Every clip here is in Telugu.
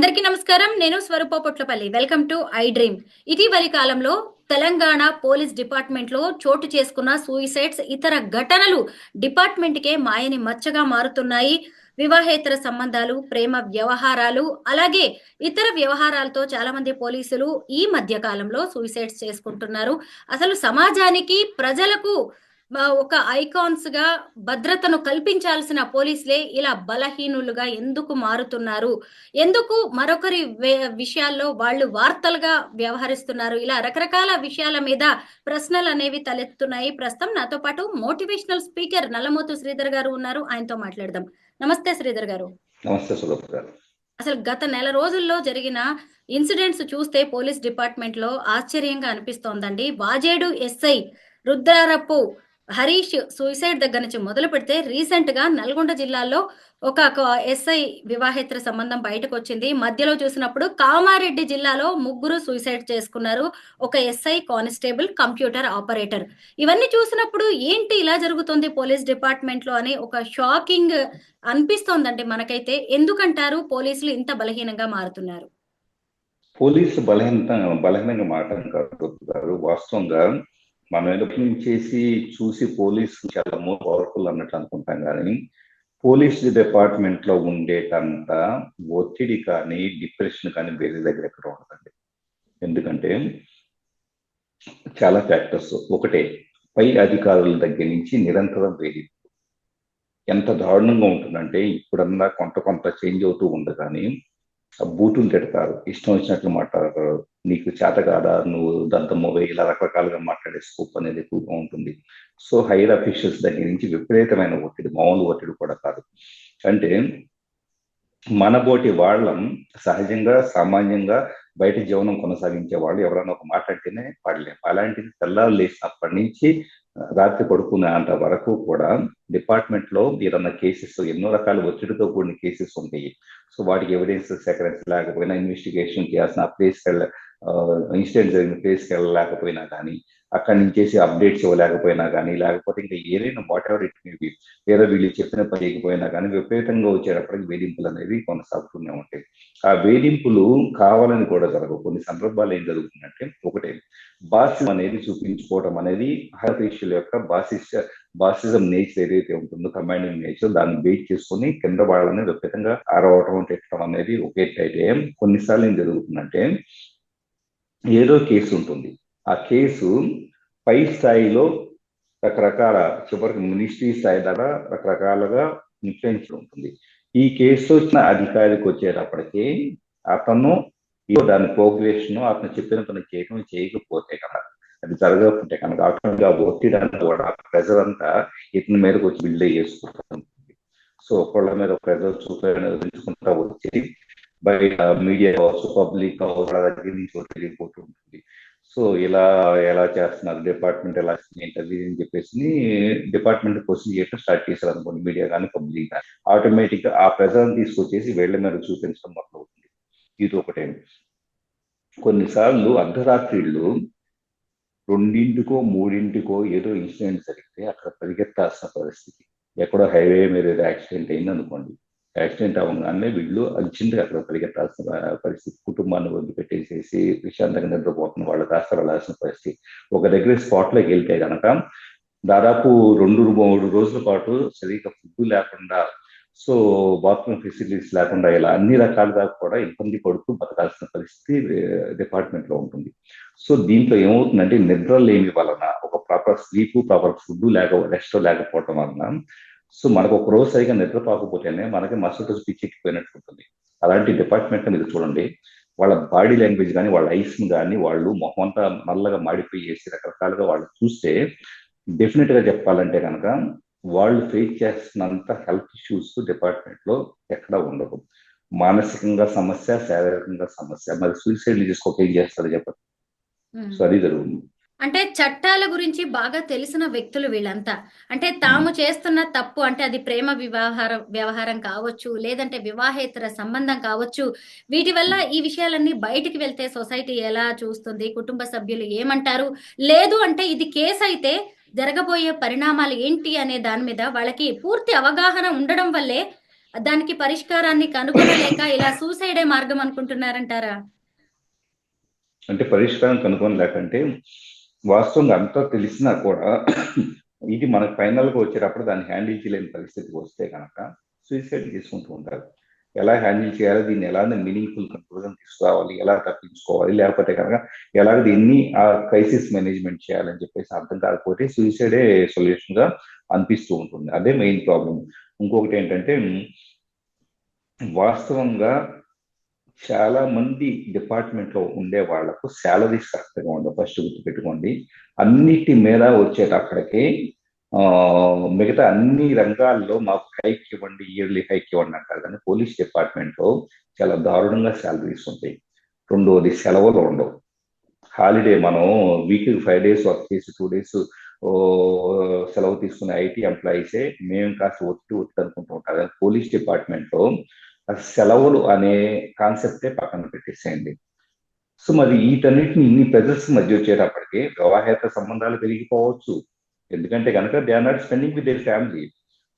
అందరికీ నమస్కారం. నేను Swarupa Potlapalli. Welcome to I dream ఇటీవలి కాలంలో తెలంగాణ పోలీస్ డిపార్ట్మెంట్లో చోటు చేసుకున్న సూయిసైడ్స్ ఇతర ఘటనలు డిపార్ట్మెంట్ కే మాయని మచ్చగా మారుతున్నాయి. వివాహేతర సంబంధాలు ప్రేమ వ్యవహారాలు అలాగే ఇతర వ్యవహారాలతో చాలా మంది పోలీసులు ఈ మధ్య కాలంలో సూయిసైడ్స్ చేసుకుంటున్నారు. అసలు సమాజానికి ప్రజలకు ఒక ఐకాన్స్గా భద్రతను కల్పించాల్సిన పోలీసులే ఇలా బలహీనులుగా ఎందుకు మారుతున్నారు? ఎందుకు మరొకరి విషయాల్లో వాళ్ళు వార్తలుగా వ్యవహరిస్తున్నారు? ఇలా రకరకాల విషయాల మీద ప్రశ్నలు అనేవి తలెత్తున్నాయి. ప్రస్తుతం నాతో పాటు మోటివేషనల్ స్పీకర్ నల్లమోతు శ్రీధర్ గారు ఉన్నారు. ఆయనతో మాట్లాడదాం. నమస్తే శ్రీధర్ గారు. నమస్తే గారు. అసలు గత నెల రోజుల్లో జరిగిన ఇన్సిడెంట్స్ చూస్తే పోలీస్ డిపార్ట్మెంట్లో ఆశ్చర్యంగా అనిపిస్తోందండి. వాజేడు ఎస్ఐ రుద్రారపు హరీష్ సూసైడ్ దగ్గర నుంచి మొదలు పెడితే రీసెంట్గా నల్గొండ జిల్లాలో ఒక ఎస్ఐ వివాహేతర సంబంధం బయటకు వచ్చింది. మధ్యలో చూసినప్పుడు కామారెడ్డి జిల్లాలో ముగ్గురు సూసైడ్ చేసుకున్నారు. ఒక ఎస్ఐ కానిస్టేబుల్ కంప్యూటర్ ఆపరేటర్. ఇవన్నీ చూసినప్పుడు ఏంటి ఇలా జరుగుతుంది పోలీస్ డిపార్ట్మెంట్లో అని ఒక షాకింగ్ అనిపిస్తోందండి మనకైతే. ఎందుకంటారు? పోలీసులు ఇంత బలహీనంగా మారుతున్నారు. పోలీసు బలహీన బలహీనంగా మారడం కాదు వాస్తవంగా మనం ఎదుటి చేసి చూసి పోలీసు చాలా మోర్ పవర్ఫుల్ అన్నట్టు అనుకుంటాం కానీ పోలీస్ డిపార్ట్మెంట్లో ఉండేటంత ఒత్తిడి కానీ డిప్రెషన్ కానీ వేరే దగ్గర ఎక్కడ ఉండదండి. ఎందుకంటే చాలా ఫ్యాక్టర్స్ ఒకటే పై అధికారుల దగ్గర నుంచి నిరంతరం వేది ఎంత దారుణంగా ఉంటుందంటే ఇప్పుడన్నా కొంత కొంత చేంజ్ అవుతూ ఉంది కానీ ఆ బూతులు తిడతారు. ఇష్టం వచ్చినట్లు మాట్లాడతారు. నీకు చేత కాదా? నువ్వు దంతమ్మ ఇలా రకరకాలుగా మాట్లాడే స్కోప్ అనేది ఎక్కువగా ఉంటుంది. సో హైయర్ అఫీషియల్స్ దగ్గర నుంచి విపరీతమైన ఒత్తిడి మామూలు ఒత్తిడి కూడా కాదు. అంటే మనబోటి వాళ్ళం సహజంగా సామాన్యంగా బయట జీవనం కొనసాగించే వాళ్ళు ఎవరైనా ఒక మాట్లాడితేనే పడలేము అలాంటిది తెల్లారు లేచినప్పటి నుంచి రాత్రి పడుకునేంత వరకు కూడా డిపార్ట్మెంట్లో ఏదన్నా కేసెస్ ఎన్నో రకాల ఒత్తిడితో కూడిన కేసెస్ ఉంటాయి. సో వాటికి ఎవిడెన్స్ సేకరించలేకపోయినా ఇన్వెస్టిగేషన్ చేయాల్సిన ప్లేస్ ఇన్సిడెంట్ జరిగిన ప్లేస్కి వెళ్ళలేకపోయినా కానీ అక్కడి నుంచి అప్డేట్స్ ఇవ్వలేకపోయినా కానీ లేకపోతే ఇంకా ఏదైనా వాట్ ఎవర్ ఇట్ మేబీ లేదా వీళ్ళు చెప్పిన పని చేయకపోయినా కానీ విపరీతంగా వచ్చేటప్పటికి వేధింపులు అనేవి కొనసాగుతూనే ఉంటాయి. ఆ వేధింపులు కావాలని కూడా జరగవు. కొన్ని సందర్భాలు ఏం జరుగుతుందంటే ఒకటే బాసిజం అనేది చూపించుకోవడం అనేది హరతీషుల యొక్క బాసిస్ బాసిజం నేచర్ ఏదైతే ఉంటుందో కమాండింగ్ నేచర్ దాన్ని వెయిట్ చేసుకొని కింద వాళ్ళని విపరీతంగా అరవటం తిట్టడం అనేది ఒకే అయితే కొన్నిసార్లు ఏం జరుగుతుందంటే ఏదో కేసు ఉంటుంది. ఆ కేసు పై స్థాయిలో రకరకాల చివరికి మినిస్ట్రీ స్థాయి ద్వారా రకరకాలుగా ఇన్ఫ్లుయెన్స్ ఉంటుంది. ఈ కేసు వచ్చిన అధికారికి వచ్చేటప్పటికి అతను దాని ప్రోగ్రెషన్ అతను చెప్పిన తను చేయడం చేయకపోతే కదా అది జరగకపోతే కనుక ఆటోమేటిక్గా ఒత్తిడి అంతా కూడా ప్రెజర్ అంతా ఇతని మీదకి వచ్చి బిల్డ్ చేసుకుంటుంది సో ఒకళ్ళ మీద ప్రెజర్ చూపించుకుంటా వచ్చి బయట మీడియా కావచ్చు పబ్లిక్ కావచ్చు వాళ్ళ దగ్గర నుంచి ఒత్తిడి ఉంటుంది. సో ఇలా ఎలా చేస్తున్నారు డిపార్ట్మెంట్ ఎలా ఏంటది అని చెప్పేసి డిపార్ట్మెంట్ క్వశ్చన్ చేయడం స్టార్ట్ చేశారు అనుకోండి మీడియా కానీ పబ్లిక్ కానీ. ఆటోమేటిక్గా ఆ ప్రజలను తీసుకొచ్చేసి వెళ్ళ మీద చూపించడం మొదలవుతుంది ఇది ఒకటే. కొన్నిసార్లు అర్ధరాత్రిళ్ళు రెండింటికో మూడింటికో ఏదో ఇన్సిడెంట్ జరిగితే అక్కడ పరిగెత్తాల్సిన పరిస్థితి. ఎక్కడో హైవే మీద ఏదో యాక్సిడెంట్ అయింది అనుకోండి యాక్సిడెంట్ అవ్వగానే వీళ్ళు అర్జెంట్గా అక్కడ పరిగెత్తాల్సిన పరిస్థితి. కుటుంబాన్ని వదిలిపెట్టేసేసి విశాంతంగా నిద్రపోతున్న వాళ్ళు కాస్త వెళ్ళాల్సిన పరిస్థితి. ఒక దగ్గర స్పాట్లోకి వెళ్తే కనుక దాదాపు రెండు మూడు రోజుల పాటు సరిగ్గా ఫుడ్ లేకుండా సో బాత్రూమ్ ఫెసిలిటీస్ లేకుండా ఇలా అన్ని రకాలుగా కూడా ఇబ్బంది పడుతూ బతకాల్సిన పరిస్థితి డిపార్ట్మెంట్లో ఉంటుంది. సో దీంట్లో ఏమవుతుందంటే నిద్ర లేని వలన ఒక ప్రాపర్ స్లీప్ ప్రాపర్ ఫుడ్ లేక రెస్ట్ లేకపోవడం వలన సో మనకు ఒక రోజు సరిగా నిద్రపోకపోతేనే మనకి మరుసటి రోజు పిచ్చెక్కిపోయినట్టు ఉంటుంది. అలాంటి డిపార్ట్మెంట్ మీరు చూడండి. వాళ్ళ బాడీ లాంగ్వేజ్ కానీ వాళ్ళ ఐస్ కానీ వాళ్ళు మొహం అంతా నల్లగా మాడిపోయి చేసి రకరకాలుగా వాళ్ళు చూస్తే డెఫినెట్గా చెప్పాలంటే కనుక వాళ్ళు ఫేస్ చేస్తున్నంత హెల్త్ ఇష్యూస్ డిపార్ట్మెంట్లో ఎక్కడ ఉండదు మానసికంగా సమస్య శారీరకంగా సమస్య మరి సూసైడ్ చేసుకోక ఏం చేస్తారు చెప్పండి. సో అది జరుగుతుంది. అంటే చట్టాల గురించి బాగా తెలిసిన వ్యక్తులు వీళ్ళంతా. అంటే తాము చేస్తున్న తప్పు అంటే అది ప్రేమ వ్యవహారం వ్యవహారం కావచ్చు లేదంటే వివాహేతర సంబంధం కావచ్చు. వీటి వల్ల ఈ విషయాలన్నీ బయటికి వెళ్తే సొసైటీ ఎలా చూస్తుంది కుటుంబ సభ్యులు ఏమంటారు? లేదు అంటే ఇది కేసు అయితే జరగబోయే పరిణామాలు ఏంటి అనే దాని మీద వాళ్ళకి పూర్తి అవగాహన ఉండడం వల్లే దానికి పరిష్కారాన్ని కనుగొనలేక ఇలా సూసైడే మార్గం అనుకుంటున్నారంటారా? అంటే పరిష్కారం కనుగొనలేకంటే వాస్తవంగా అంతా తెలిసినా కూడా ఇది మనకు ఫైనల్గా వచ్చేటప్పుడు దాన్ని హ్యాండిల్ చేయలేని పరిస్థితికి వస్తే కనుక సూసైడ్ చేసుకుంటూ ఉంటారు. ఎలా హ్యాండిల్ చేయాలి దీన్ని ఎలా మీనింగ్ఫుల్ కన్క్లూజన్ తీసుకురావాలి ఎలా తప్పించుకోవాలి లేకపోతే కనుక ఎలాగ దీన్ని ఆ క్రైసిస్ మేనేజ్మెంట్ చేయాలని చెప్పేసి అర్థం కాకపోతే సూసైడే సొల్యూషన్గా అనిపిస్తూ ఉంటుంది. అదే మెయిన్ ప్రాబ్లం ఇంకొకటి ఏంటంటే వాస్తవంగా చాలా మంది డిపార్ట్మెంట్లో ఉండే వాళ్ళకు శాలరీస్ కరెక్ట్గా ఉండవు. ఫస్ట్ గుర్తుపెట్టుకోండి. అన్నిటి మీద వచ్చేటప్పటికి ఆ మిగతా అన్ని రంగాల్లో మాకు హైక్ ఇవ్వండి ఇయర్లీ హైక్ ఇవ్వండి అంటారు. కానీ పోలీస్ డిపార్ట్మెంట్లో చాలా దారుణంగా శాలరీస్ ఉంటాయి. రెండోది సెలవులు ఉండవు. హాలిడే మనం వీక్ ఫైవ్ డేస్ వర్క్ చేసి టూ డేస్ సెలవు తీసుకునే ఐటీ ఎంప్లాయీసే మేము కాస్త ఒత్తి ఒత్తి అనుకుంటూ ఉంటారు. కానీ పోలీస్ డిపార్ట్మెంట్లో సెలవులు అనే కాన్సెప్టే పక్కన పెట్టేసేయండి. సో మరి వీటన్నిటిని ఇన్ని ప్రెజర్స్ మధ్య వచ్చేటప్పటికి వివాహేత సంబంధాలు పెరిగిపోవచ్చు. ఎందుకంటే కనుక they are not spending with their family.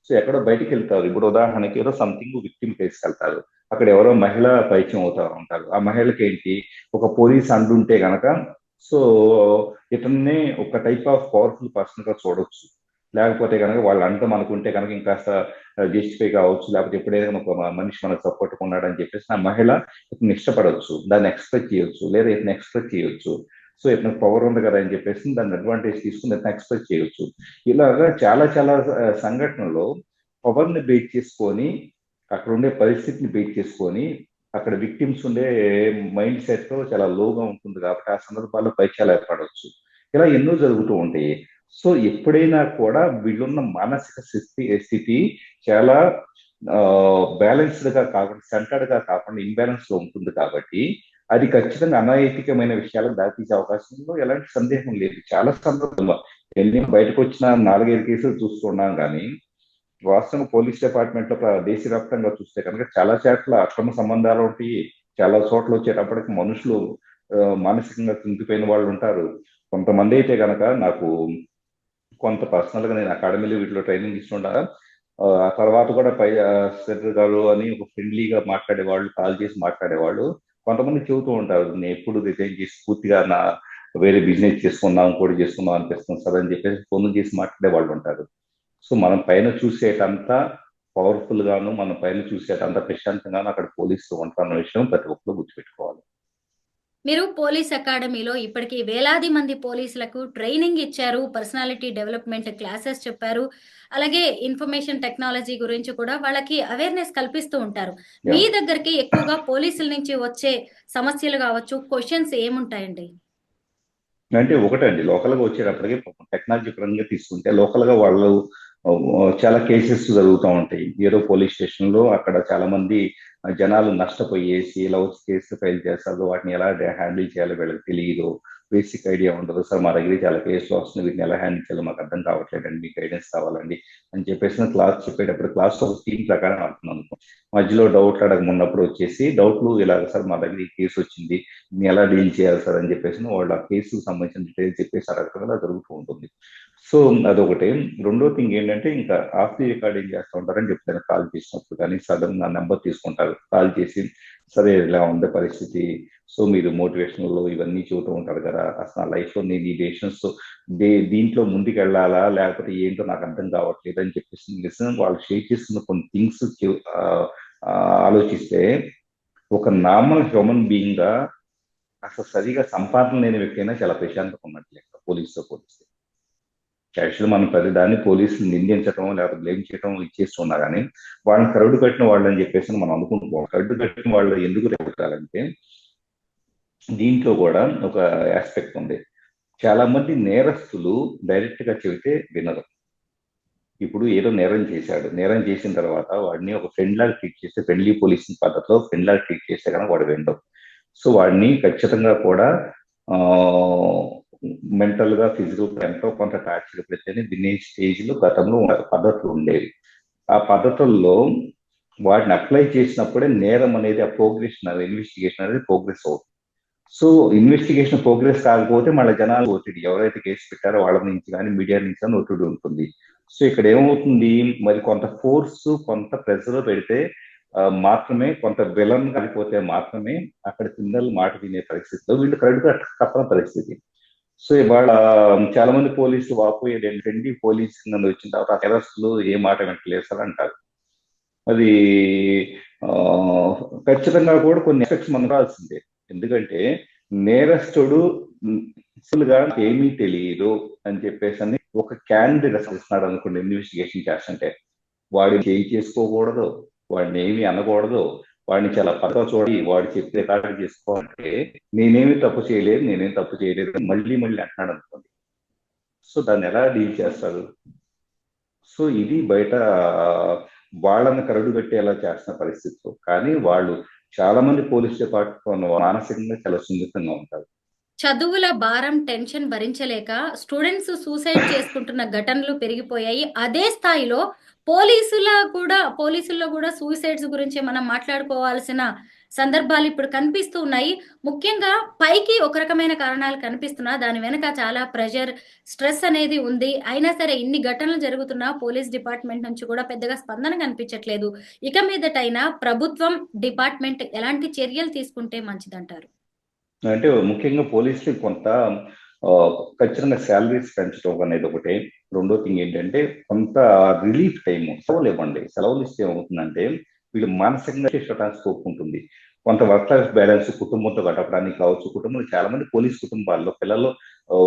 So ఎక్కడో బయటికి వెళ్తారు. ఇప్పుడు ఉదాహరణకి ఏదో సంథింగ్ విక్టిమ్ ప్లేస్కి వెళ్తారు. అక్కడ ఎవరో మహిళ పరిచయం అవుతా ఉంటారు ఆ మహిళకి ఏంటి? ఒక పోలీస్ అండుంటే గనక సో ఇతన్నే ఒక టైప్ ఆఫ్ పవర్ఫుల్ పర్సన్గా చూడొచ్చు. లేకపోతే కనుక వాళ్ళు అంతా అనుకుంటే కనుక ఇంకాస్త జస్టిఫై కావచ్చు. లేకపోతే ఎప్పుడైనా ఒక మనిషి మనకు సపోర్ట్ ఉన్నాడని చెప్పేసి ఆ మహిళ ఇతను ఇష్టపడవచ్చు దాన్ని ఎక్స్పెక్ట్ చేయొచ్చు. లేదా ఇతను ఎక్స్పెక్ట్ చేయొచ్చు. సో ఇతను పవర్ ఉంది కదా అని చెప్పేసి దాన్ని అడ్వాంటేజ్ తీసుకుని ఇతను ఎక్స్పెక్ట్ చేయొచ్చు. ఇలాగా చాలా చాలా సంఘటనలో పవర్ని బేట్ చేసుకొని అక్కడ ఉండే పరిస్థితిని బేట్ చేసుకొని అక్కడ విక్టిమ్స్ ఉండే మైండ్ సెట్తో చాలా లోగా ఉంటుంది కాబట్టి ఆ సందర్భాల్లో పరిచయాలు ఏర్పడవచ్చు ఇలా ఎన్నో జరుగుతూ ఉంటాయి. సో ఎప్పుడైనా కూడా వీళ్ళున్న మానసిక స్థితి స్థితి చాలా బ్యాలెన్స్డ్గా కాకుండా సెంటర్డ్గా కాకుండా ఇంబ్యాలెన్స్లో ఉంటుంది కాబట్టి అది ఖచ్చితంగా అనైతికమైన విషయాలకు దారితీసే అవకాశంలో ఎలాంటి సందేహం లేదు. చాలా సందర్భంలో ఎన్ని బయటకు వచ్చిన నాలుగైదు కేసులు చూస్తున్నాం కానీ వాస్తవంగా పోలీస్ డిపార్ట్మెంట్లో దేశవ్యాప్తంగా చూస్తే కనుక చాలా చోట్ల అక్రమ సంబంధాలు ఉంటాయి చాలా చోట్ల వచ్చేటప్పటికి మనుషులు మానసికంగా కుంగిపోయిన వాళ్ళు ఉంటారు. కొంతమంది అయితే కనుక నాకు కొంత పర్సనల్గా నేను అకాడమీలో వీటిలో ట్రైనింగ్ ఇస్తుంటా ఆ తర్వాత కూడా పై సెటర్ గారు అని ఒక ఫ్రెండ్లీగా మాట్లాడేవాళ్ళు కాల్ చేసి మాట్లాడేవాళ్ళు. కొంతమంది చెబుతూ ఉంటారు నేను ఎప్పుడు రిజైన్ చేసి పూర్తిగా నా వేరే బిజినెస్ చేసుకుందాం కూడా చేసుకుందాం అనిపిస్తుంది సార్ అని చెప్పేసి ఫోన్ చేసి మాట్లాడే వాళ్ళు ఉంటారు. సో మనం పైన చూసేటంత పవర్ఫుల్ గాను మనం పైన చూసేటంత ప్రశాంతంగాను అక్కడ పోలీసులు ఉంటారన్న విషయం ప్రతి ఒక్కరు గుర్తుపెట్టుకోవాలి. మీరు పోలీస్ అకాడమీలో ఇప్పటికీ వేలాది మంది పోలీసులకు ట్రైనింగ్ ఇచ్చారు పర్సనాలిటీ డెవలప్మెంట్ క్లాసెస్ చెప్పారు అలాగే ఇన్ఫర్మేషన్ టెక్నాలజీ గురించి కూడా వాళ్ళకి అవేర్నెస్ కల్పిస్తూ ఉంటారు. మీ దగ్గరికి ఎక్కువగా పోలీసుల నుంచి వచ్చే సమస్యలు కావచ్చు క్వశ్చన్స్ ఏముంటాయండి? అంటే ఒకటండి లోకల్గా వచ్చేటప్పటికి టెక్నాలజీ పరంగా తీసుకుంటే లోకల్గా వాళ్ళు చాలా కేసెస్ జరుగుతూ ఉంటాయి. ఏదో పోలీస్ స్టేషన్లో అక్కడ చాలా మంది జనాలు నష్టపోయేసి ఇలా వచ్చి కేసు ఫైల్ చేస్తారు వాటిని ఎలా హ్యాండిల్ చేయాలో వీళ్ళకి తెలియదు బేసిక్ ఐడియా ఉండదు. సార్ మా దగ్గర చాలా కేసులు వస్తుంది. వీటిని ఎలా హ్యాండిల్ చేయాలో మాకు అర్థం కావట్లేదండి మీకు గైడెన్స్ కావాలండి అని చెప్పేసి క్లాస్ చెప్పేటప్పుడు క్లాస్ ఒక స్కీమ్ ప్రకారం అంటున్నాను మధ్యలో డౌట్లు అడగమున్నప్పుడు వచ్చేసి డౌట్లు ఇలాగ సార్ మా దగ్గర ఈ కేసు వచ్చింది. మీ ఎలా డీల్ చేయాలి సార్ అని చెప్పేసి వాళ్ళు ఆ కేసుకు సంబంధించిన డీటెయిల్స్ చెప్పేసి అడగడం అలా జరుగుతూ ఉంటుంది. సో అదొకటి. రెండో థింగ్ ఏంటంటే ఇంకా ఆఫ్ ది రికార్డింగ్ చేస్తూ ఉంటారని చెప్తాను కాల్ చేసినప్పుడు కానీ సడన్ నా నెంబర్ తీసుకుంటారు. కాల్ చేసి సరే ఇలా ఉండే పరిస్థితి. సో మీరు మోటివేషనల్ ఇవన్నీ చూస్తూ ఉంటారు కదా. అసలు నా లైఫ్లో నేను ఈ డెసిషన్స్ దే దీంట్లో ముందుకు వెళ్ళాలా లేకపోతే ఏంటో నాకు అర్థం కావట్లేదు అని చెప్పేసి నిజం వాళ్ళు షేర్ చేస్తున్న కొన్ని థింగ్స్ ఆలోచిస్తే ఒక నార్మల్ హ్యూమన్ బీయింగ్గా అసలు సరిగా సంపాదన లేని వ్యక్తి అయినా చాలా ప్రశాంతంగా ఉన్నట్లే. పోలీసుతో పోలిస్తే. యాక్చువల్ మనం ప్రతి దాన్ని పోలీసులు నిందించడం లేకపోతే బ్లేమ్ చేయడం ఇచ్చేస్తున్నా కానీ వాళ్ళని కరడు కట్టిన వాళ్ళు అని చెప్పేసి మనం అనుకుంటున్నాం కరడు కట్టిన వాళ్ళు ఎందుకు రేపుతారంటే దీంట్లో కూడా ఒక ఆస్పెక్ట్ ఉంది. చాలా మంది నేరస్తులు డైరెక్ట్గా చెబితే వినరు. ఇప్పుడు ఏదో నేరం చేశాడు. నేరం చేసిన తర్వాత వాడిని ఒక ఫ్రెండ్ లాగా ట్రీట్ చేస్తే ఫ్రెండ్లీ పోలీసింగ్ పద్ధతిలో ఫ్రెండ్ లాగా ట్రీట్ చేస్తే కనుక వాడు వినడం. సో వాడిని ఖచ్చితంగా కూడా మెంటల్గా ఫిజికల్ ఎంతో కొంత టార్చర్ పెడితేనే వినే స్టేజ్లో గతంలో పద్ధతులు ఉండేవి. ఆ పద్ధతుల్లో వాటిని అప్లై చేసినప్పుడే నేరం అనేది ఆ ప్రోగ్రెషన్ అనేది ఇన్వెస్టిగేషన్ అనేది ప్రోగ్రెస్ అవుతుంది. సో ఇన్వెస్టిగేషన్ ప్రోగ్రెస్ కాకపోతే మళ్ళీ జనాలు ఒత్తిడి. ఎవరైతే కేసు పెట్టారో వాళ్ళ నుంచి కానీ మీడియా నుంచి కానీ ఒత్తిడి ఉంటుంది. సో ఇక్కడ ఏమవుతుంది? మరి కొంత ఫోర్స్ కొంత ప్రెషర్ పెడితే మాత్రమే కొంత విలన్ కలిపోతే మాత్రమే అక్కడ పిల్లలు మాట వినే పరిస్థితిలో వీళ్ళు కరెక్ట్గా తప్పని పరిస్థితి. సో ఇవాళ చాలా మంది పోలీసులు వాపోయేది ఏంటంటే పోలీస్ కింద వచ్చిన తర్వాత అరెస్టులు ఏ మాట వెంటలేదు సార్ అంటారు. అది ఆ, ఖచ్చితంగా కూడా కొన్ని ఎఫెక్ట్స్ మనం రాల్సిందే ఎందుకంటే నేరస్తుడు గా ఏమీ తెలియదు అని చెప్పేసి అని ఒక క్యాండిడేట్ ఇస్తున్నాడు అనుకోండి ఇన్వెస్టిగేషన్ చేస్తుంటే. వాడిని ఏం చేసుకోకూడదు వాడిని ఏమి అనకూడదు వాడిని చాలా పక్కగా చూడి వాడు చెప్పి రికార్డ్ చేసుకోవాలంటే నేనేమి తప్పు చేయలేదు నేనేం తప్పు చేయలేదు మళ్ళీ మళ్ళీ అంటున్నాడు అనుకోండి. సో దాన్ని ఎలా డీల్ చేస్తారు సో ఇది బయట వాళ్ళని కరడు పెట్టేలా చేస్తున్న పరిస్థితులు కానీ వాళ్ళు చాలా మంది పోలీస్ డిపార్ట్మెంట్ మానసికంగా చాలా సున్నితంగా ఉంటారు. చదువుల భారం టెన్షన్ భరించలేక స్టూడెంట్స్ సూసైడ్ చేసుకుంటున్న ఘటనలు పెరిగిపోయాయి. అదే స్థాయిలో పోలీసుల కూడా పోలీసుల్లో కూడా సూసైడ్స్ గురించి మనం మాట్లాడుకోవాల్సిన సందర్భాలు ఇప్పుడు కనిపిస్తూ ఉన్నాయి. ముఖ్యంగా పైకి ఒక రకమైన కారణాలు కనిపిస్తున్నా దాని వెనక చాలా ప్రెషర్ స్ట్రెస్ అనేది ఉంది. అయినా సరే ఇన్ని ఘటనలు జరుగుతున్నా పోలీస్ డిపార్ట్మెంట్ నుంచి కూడా పెద్దగా స్పందన కనిపించట్లేదు. ఇక మీదటైనా ప్రభుత్వం డిపార్ట్మెంట్ ఎలాంటి చర్యలు తీసుకుంటే మంచిదంటారు? అంటే ముఖ్యంగా పోలీసులు కొంత ఆ, ఖచ్చితంగా శాలరీస్ పెంచడం అనేది ఒకటి. రెండో థింగ్ ఏంటంటే కొంత రిలీఫ్ టైం సెలవులు ఇవ్వండి. సెలవులు ఇస్తే ఏమవుతుందంటే వీళ్ళు మానసికంగా చేసడానికి స్కోప్ ఉంటుంది కొంత వర్క్ లైఫ్ బ్యాలెన్స్ కుటుంబంతో గడపడానికి కావచ్చు కుటుంబంలో చాలా మంది పోలీస్ కుటుంబాల్లో పిల్లలు ఆ,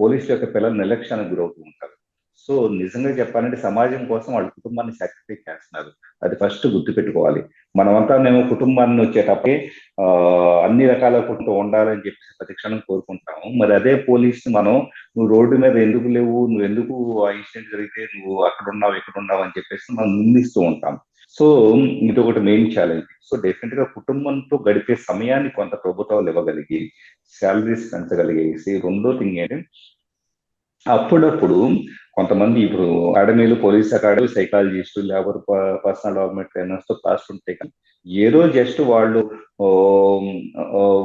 పోలీసుల యొక్క పిల్లలు నిర్లక్ష్యానికి గురవుతూ ఉంటారు. సో నిజంగా చెప్పాలంటే సమాజం కోసం వాళ్ళ కుటుంబాన్ని సాక్రిఫైస్ చేస్తున్నారు. అది ఫస్ట్ గుర్తుపెట్టుకోవాలి. మనమంతా మేము కుటుంబాన్ని వచ్చేటప్పటికే అన్ని రకాల కుటుంబం ఉండాలని చెప్పి ప్రతి క్షణం కోరుకుంటాము. మరి అదే పోలీస్ మనం నువ్వు రోడ్డు మీద ఎందుకు లేవు? నువ్వు ఎందుకు ఆ ఇన్సిడెంట్ జరిగితే? నువ్వు అక్కడ ఉన్నావు ఇక్కడ ఉన్నావు అని చెప్పేసి మనం నిందిస్తూ ఉంటాం. సో ఇది ఒకటి మెయిన్ ఛాలెంజ్ సో డెఫినెట్గా కుటుంబంతో గడిపే సమయాన్ని కొంత ప్రభుత్వాలు ఇవ్వగలిగి శాలరీస్ పెంచగలిగేసి రెండో థింగ్ ఏంటంటే అప్పుడప్పుడు కొంతమంది ఇప్పుడు అకాడమీలు police academy psychologist labour personal development ట్రైనర్స్తో class ఉంటాయి కానీ ఏదో జస్ట్ వాళ్ళు ఓ,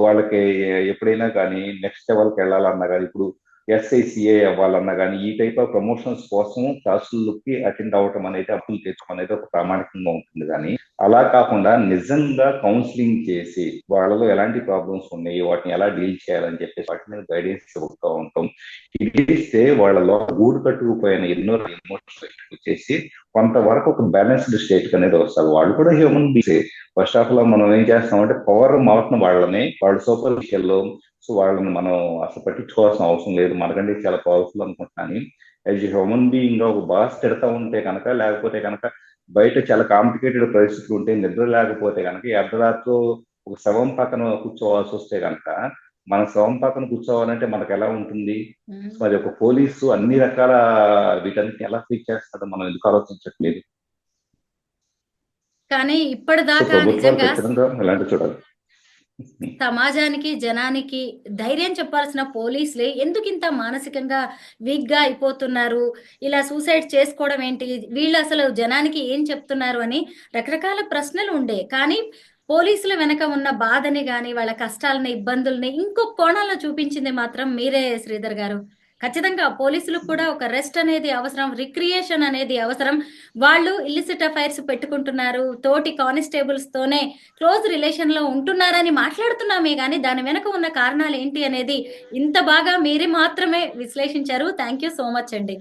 వాళ్ళకి ఎప్పుడైనా కానీ నెక్స్ట్ లెవెల్కి వెళ్ళాలన్నా కానీ ఇప్పుడు ఎస్ఐసిఏ అవ్వాలన్నా కానీ ఈ టైప్ ఆఫ్ ప్రమోషన్స్ కోసం క్లాసులకి అటెండ్ అవ్వటం అనేది అప్పులు తెచ్చుకోవడం అనేది ఒక ప్రామాణికంగా ఉంటుంది కానీ అలా కాకుండా నిజంగా కౌన్సిలింగ్ చేసి వాళ్ళలో ఎలాంటి ప్రాబ్లమ్స్ ఉన్నాయి వాటిని ఎలా డీల్ చేయాలని చెప్పేసి వాటి మీద గైడెన్స్ ఇవ్వతూ ఉంటాం. ఇది ఇస్తే వాళ్ళలో గూడు కట్టుకుపోయిన ఎన్నో ఎమోషన్స్ వచ్చేసి కొంతవరకు ఒక బ్యాలెన్స్డ్ స్టేట్ అనేది వస్తారు. వాళ్ళు కూడా human beings first of all మనం ఏం చేస్తామంటే పవర్ మారుతున్న వాళ్ళని వాళ్ళ సూపర్ విషయాల్లో సో వాళ్ళని మనం అసలు పట్టించుకోవాల్సిన అవసరం లేదు. మనకంటే చాలా పవర్ఫుల్ అనుకుంటున్నాను యాజ్ హ్యూమన్ బీయింగ్ ఒక బాస్ తిడతా ఉంటే కనుక లేకపోతే కనుక బయట చాలా కాంప్లికేటెడ్ పరిస్థితులు ఉంటే నిద్ర లేకపోతే కనుక అర్ధరాత్రి ఒక శవం పక్కన కూర్చోవాల్సి వస్తే కనుక మన శవం పక్కన కూర్చోవాలంటే మనకు ఎలా ఉంటుంది? మరి ఒక పోలీసు అన్ని రకాల వీటన్నిటిని ఎలా ఫీట్ చేస్తాడో మనం ఎందుకు ఆలోచించట్లేదు? కానీ ఇప్పటిదాకా నిజంగా చూడాలి. సమాజానికి జనానికి ధైర్యం చెప్పాల్సిన పోలీసులే ఎందుకు ఇంత మానసికంగా వీక్గా అయిపోతున్నారు? ఇలా సూసైడ్ చేసుకోవడం ఏంటి? వీళ్ళు అసలు జనానికి ఏం చెప్తున్నారు అని రకరకాల ప్రశ్నలు ఉండే. కానీ పోలీసుల వెనక ఉన్న బాధని గాని వాళ్ళ కష్టాలని ఇబ్బందుల్ని ఇంకో కోణంలో చూపించింది మాత్రం మీరే శ్రీధర్ గారు. ఖచ్చితంగా పోలీసులకు కూడా ఒక రెస్ట్ అనేది అవసరం రిక్రియేషన్ అనేది అవసరం. వాళ్ళు ఇల్లిసిట్ అఫైర్స్ పెట్టుకుంటున్నారు తోటి కానిస్టేబుల్స్ తోనే క్లోజ్ రిలేషన్లో ఉంటున్నారని మాట్లాడుతున్నామే కానీ దాని వెనక ఉన్న కారణాలు ఏంటి అనేది ఇంత బాగా మీరే మాత్రమే విశ్లేషించారు. థ్యాంక్ యూ సో మచ్ అండి.